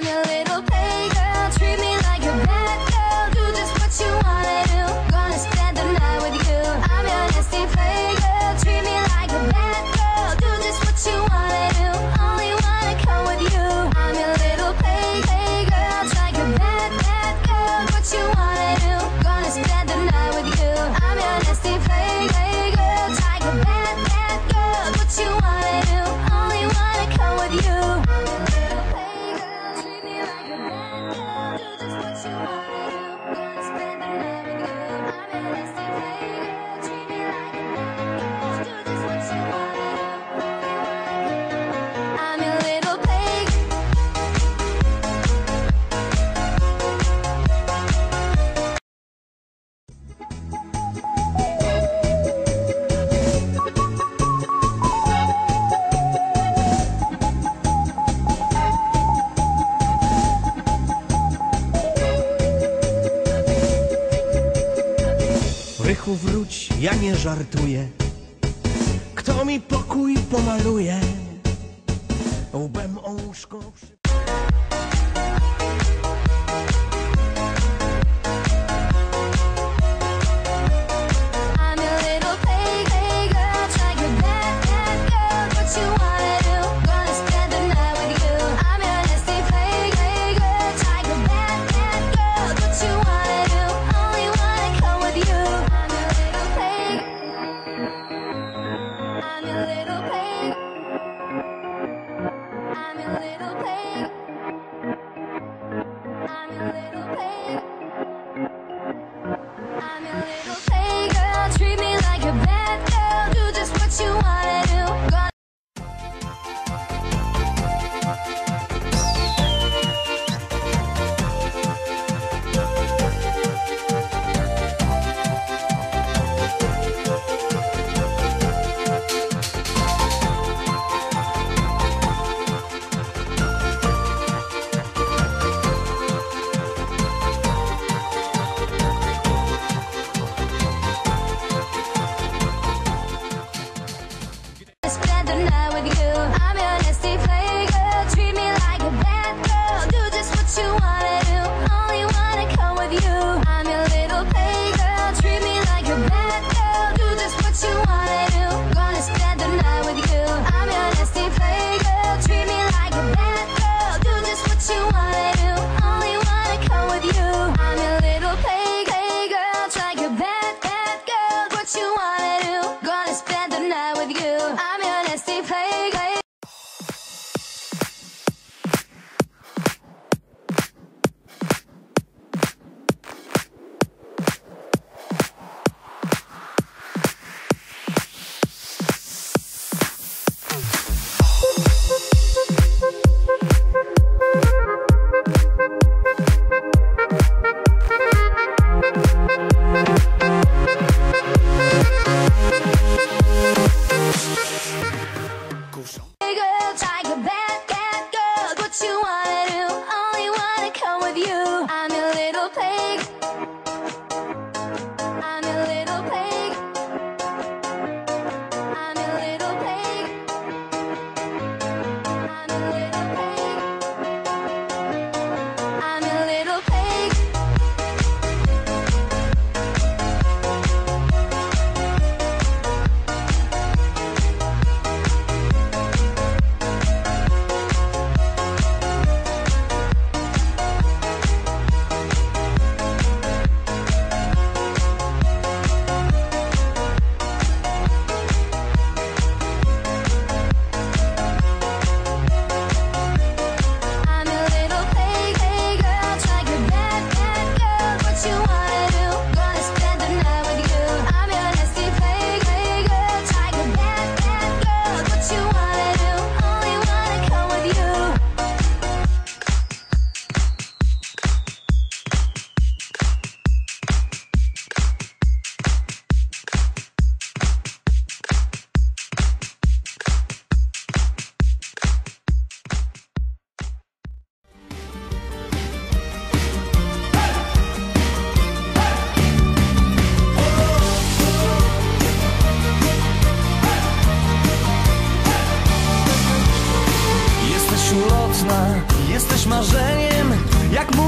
finally strachu wróć, ja nie żartuję. Kto mi pokój pomaluje? Łbem o łóżko...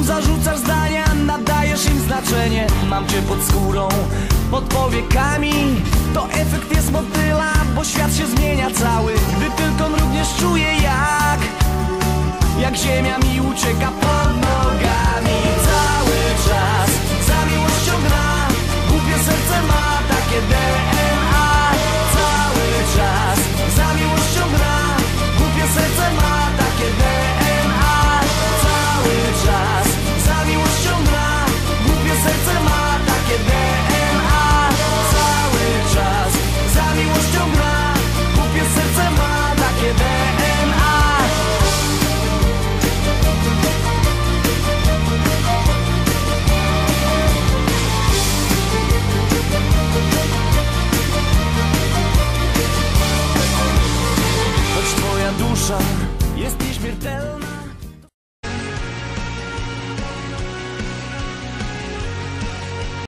zarzucasz zdania, nadajesz im znaczenie. Mam cię pod skórą, pod powiekami. To efekt jest motyla, bo świat się zmienia cały. Gdy tylko mrugniesz czuję jak Jak ziemia mi ucieka pod nogami